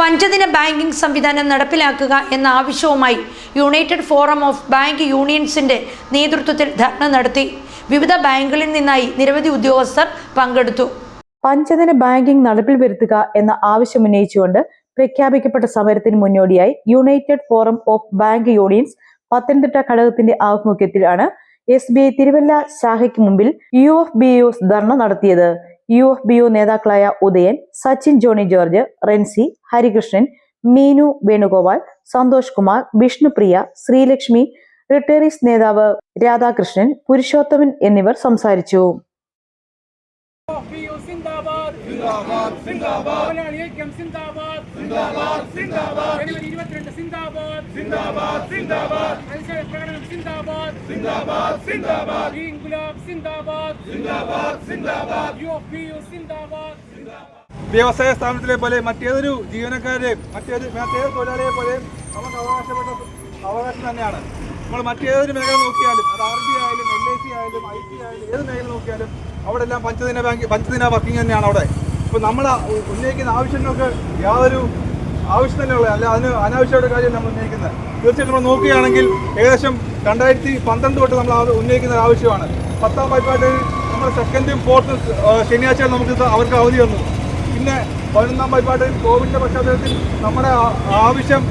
പഞ്ചദിന banking സംവിധാനം നടപ്പിലാക്കുക എന്ന ആവശ്യവുമായി യുണൈറ്റഡ് ഫോറം ഓഫ് ബാങ്ക് യൂണിയൻസിന്റെ നേതൃത്വത്തിൽ ധർണ നടത്തി. വിവിധ ബാങ്കുകളിൽ നിന്നായി നിരവധി ഉദ്യോഗസ്ഥർ പങ്കെടുത്തു. പഞ്ചദിന ബാങ്കിംഗ് നടപ്പിൽ വരുത്തുക എന്ന ആവശ്യം ഉന്നയിച്ചുകൊണ്ട് പ്രഖ്യാപിക്കപ്പെട്ട സമരത്തിന് മുന്നോടിയായി united forum of bank unions Pathanamthitta ഘടകത്തിന്റെ ആഭിമുഖ്യത്തിലാണ് എസ് ബി ഐ തിരുവല്ല ശാഖയ്ക്ക് മുമ്പിൽ U F B U dharna നടത്തിയത്. യു എഫ് ബി യു നേതാക്കളായ Udayan Sachin Johnny George Renzi Harikrishnan Meenu Venugopal Santhosh Kumar Vishnupriya Sreelakshmi retirees നേതാവ് രാധാകൃഷ്ണൻ പുരുഷോത്തമൻ എന്നിവർ സംസാരിച്ചു. പിയു സിന്ദാബാദ്? സിന്ദാബാദ് സിന്ദാബാദ്. മലയാളി ഐക്യം സിന്ദാബാദ്. സിന്ദാബാദ് സിന്ദാബാദ്. ജനുവരി ഇരുപത്തിരണ്ട് സിന്ദാബാദ്. സിന്ദാബാദ് സിന്ദാബാദ്. മത്സര പ്രകടനം സിന്ദാബാദ്. സിന്ദാബാദ് സിന്ദാബാദ്. ഗുലാബ് സിന്ദാബാദ്. സിന്ദാബാദ് സിന്ദാബാദ്. യു പിയു സിന്ദാബാദ്. വ്യവസായ സ്ഥാപനത്തിലെ പോലെ മറ്റേതൊരു ജീവനക്കാരെയും മറ്റേത് മറ്റേതൊരു തൊഴിലാളിയെ പോലെയും നമുക്ക് അവകാശപ്പെട്ട അവകാശം തന്നെയാണ്. നമ്മൾ മറ്റേതൊരു മേഖല നോക്കിയാലും അത് ആർ ബി ആയാലും എൽ ഐ സി ആയാലും ഐ ടി ആയാലും ഏത് മേഖല നോക്കിയാലും അവിടെ എല്ലാം പഞ്ചദിന ബാങ്ക് പഞ്ചദിന വർക്കിംഗ് തന്നെയാണ് അവിടെ. ഇപ്പോൾ നമ്മൾ ഉന്നയിക്കുന്ന ആവശ്യങ്ങൾക്ക് യാതൊരു ആവശ്യം തന്നെയുള്ള അല്ല അതിന് അനാവശ്യമായിട്ട് കാര്യം നമ്മൾ ഉന്നയിക്കുന്നത്. തീർച്ചയായിട്ടും നമ്മൾ നോക്കുകയാണെങ്കിൽ ഏകദേശം രണ്ടായിരത്തി പന്ത്രണ്ട് തൊട്ട് നമ്മൾ ഉന്നയിക്കുന്ന ആവശ്യമാണ്. പത്താം വായ്പാട്ടിൽ നമ്മൾ സെക്കൻഡും ഫോർത്തും ശനിയാഴ്ച നമുക്ക് അവർക്ക് അവധി വന്നു പിന്നെ പതിനൊന്നാം വായ്പാട്ടിൽ കോവിഡിന്റെ പശ്ചാത്തലത്തിൽ നമ്മുടെ ആവശ്യം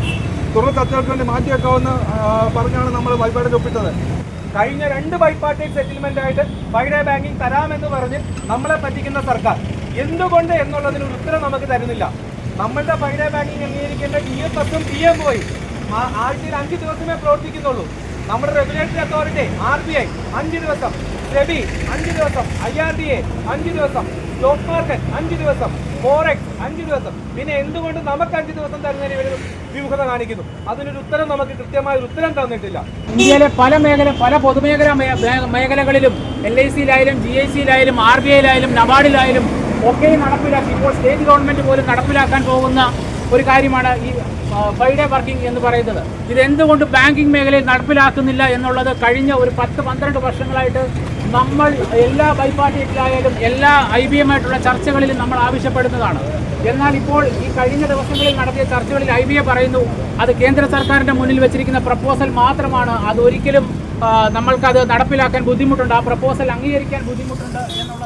തുടർ ചർച്ചകൾക്ക് വേണ്ടി മാറ്റിവെക്കാമെന്ന് പറഞ്ഞാണ് നമ്മൾ വായ്പാട്ടിൽ ഒപ്പിട്ടത്. കഴിഞ്ഞ രണ്ട് ബൈപ്പാർട്ടേറ്റ് സെറ്റിൽമെന്റ് ആയിട്ട് ഫൈഡേ ബാങ്കിങ് തരാമെന്ന് പറഞ്ഞ് നമ്മളെ പറ്റിക്കുന്ന സർക്കാർ. എന്തുകൊണ്ട് എന്നുള്ളതിന് ഉത്തരം നമുക്ക് തരുന്നില്ല. നമ്മളുടെ ഫൈഡേ ബാങ്കിങ് അംഗീകരിക്കേണ്ട ഡി എഫ് എസും പി എം ഒയും ആഴ്ചയിൽ അഞ്ച് ദിവസമേ പ്രവർത്തിക്കുന്നുള്ളൂ. നമ്മുടെ regulatory authority R B I അഞ്ച് ദിവസം. സെബി അഞ്ച് ദിവസം. ഐ ആർ ഡി എ അഞ്ച് ദിവസം. സ്റ്റോക്ക് മാർക്കറ്റ് അഞ്ച് ദിവസം. ഫോറക്സ് അഞ്ച് ദിവസം. പിന്നെ എന്തുകൊണ്ട് നമുക്ക് അഞ്ച് ദിവസം തരുന്നതിന് ഇവർ വിമുഖത കാണിക്കുന്നു? അതിനൊരു ഉത്തരം നമുക്ക് കൃത്യമായ ഒരു ഉത്തരം തന്നിട്ടില്ല. ഇന്ത്യയിലെ പല മേഖല പല പൊതുമേഖലാ മേഖലകളിലും എൽ ഐ സിയിലായാലും ജി ഐ സിയിലായാലും ആർ ബി ഐയിലായാലും നബാർഡിലായാലും ഒക്കെ നടപ്പിലാക്കി. ഇപ്പോൾ സ്റ്റേറ്റ് ഗവൺമെന്റ് പോലും നടപ്പിലാക്കാൻ പോകുന്ന ഒരു കാര്യമാണ് ഈ ഫൈവ് ഡേ വർക്കിംഗ് എന്ന് പറയുന്നത്. ഇതെന്തുകൊണ്ട് ബാങ്കിങ് മേഖലയിൽ നടപ്പിലാക്കുന്നില്ല എന്നുള്ളത് കഴിഞ്ഞ ഒരു പത്ത് പന്ത്രണ്ട് വർഷങ്ങളായിട്ട് നമ്മൾ എല്ലാ ബൈപ്പാർട്ടിയിലായാലും എല്ലാ ഐ ബി എമ്മായിട്ടുള്ള ചർച്ചകളിലും നമ്മൾ ആവശ്യപ്പെടുന്നതാണ്. എന്നാൽ ഇപ്പോൾ ഈ കഴിഞ്ഞ ദിവസങ്ങളിൽ നടത്തിയ ചർച്ചകളിൽ ഐ ബി എ പറയുന്നു അത് കേന്ദ്ര സർക്കാരിന്റെ മുന്നിൽ വെച്ചിരിക്കുന്ന പ്രപ്പോസൽ മാത്രമാണ് അത് ഒരിക്കലും നമ്മൾക്കത് നടപ്പിലാക്കാൻ ബുദ്ധിമുട്ടുണ്ട്. ആ പ്രപ്പോസൽ അംഗീകരിക്കാൻ ബുദ്ധിമുട്ടുണ്ട് എന്നുള്ള